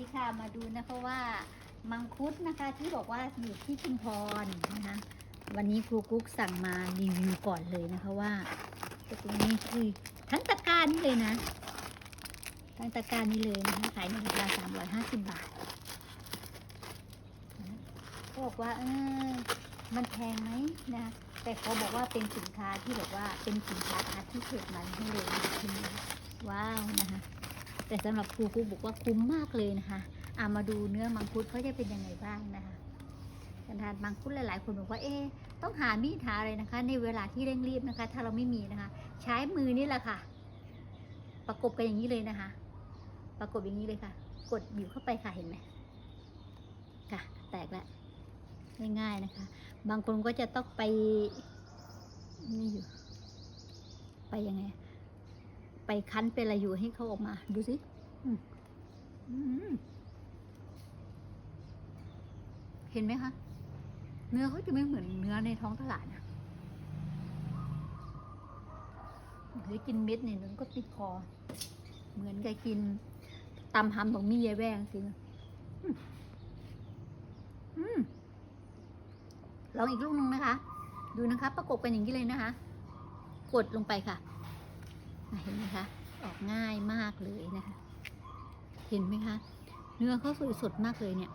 ดีค่ะมาดูนะคะว่ามังคุดนะคะที่บอกว่าอยู่ที่ชุมพรนะคะวันนี้ครูกุ๊กสั่งมารีวิวก่อนเลยนะคะว่าตรงนี้คือทั้งตะกร้านี่เลยนะ ทั้งตะกร้านี่เลยนะคะขายในราคา350บาทนะก็บอกว่าเออมันแพงไหมนะแต่เขาบอกว่าเป็นสินค้าที่แบบว่าเป็นสินค้าคัดที่เกิดมันให้เลยนะว้าวนะคะ แต่สำหรับครูครูบอกว่าคุ้มมากเลยนะคะอามาดูเนื้อมังคุดเขาจะเป็นยังไงบ้างนะคะการทานมังคุดหลาย ๆ คนบอกว่าเอ๊ต้องหามีดหาอะไรนะคะ ในเวลาที่เร่งรีบนะคะ ถ้าเราไม่มีนะคะ ใช้มือนี่แหละค่ะ ประกบกันอย่างนี้เลยนะคะ ประกบอย่างนี้เลยค่ะ กดบิวเข้าไปค่ะเห็นไหมค่ะ แตกแล้วง่ายๆนะคะ บางคนก็จะต้องไปนี่อยู่ ไปยังไง ไปคั้นเป็นอะไรอยู่ให้เขาออกมา ดูสิเห็นไหมคะ เนื้อเขาจะไม่เหมือนเนื้อในท้องตลาดนะหรือกินเม็ดเนี่ยนึงก็ติดคอ เหมือนกับกินตำหำของมี่ยายแวงสิลองอีกลูกนึงนะคะ ดูนะคะ ประกบกันอย่างนี้เลยนะคะ กดลงไปค่ะ เห็นไหมคะ ออกง่ายมากเลยนะคะ เห็นไหมคะ เนื้อเขาสวยสดมากเลยเนี่ย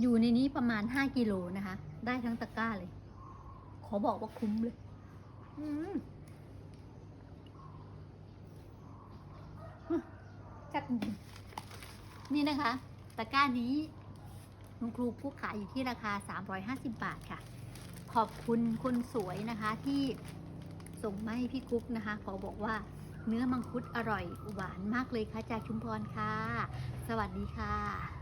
อยู่ในนี้ประมาณ5กิโลนะคะ ได้ทั้งตะกร้าเลย ขอบอกว่าคุ้มเลย อืมจัดจริงนี่นะคะ ตะกร้านี้คุณครูผู้ขายอยู่ที่ราคา 350 บาทค่ะ ขอบคุณคนสวยนะคะที่ส่งมาให้พี่กุ๊กนะคะ ขอบอกว่าเนื้อมังคุดอร่อยหวานมากเลยค่ะจากชุมพรค่ะ สวัสดีค่ะ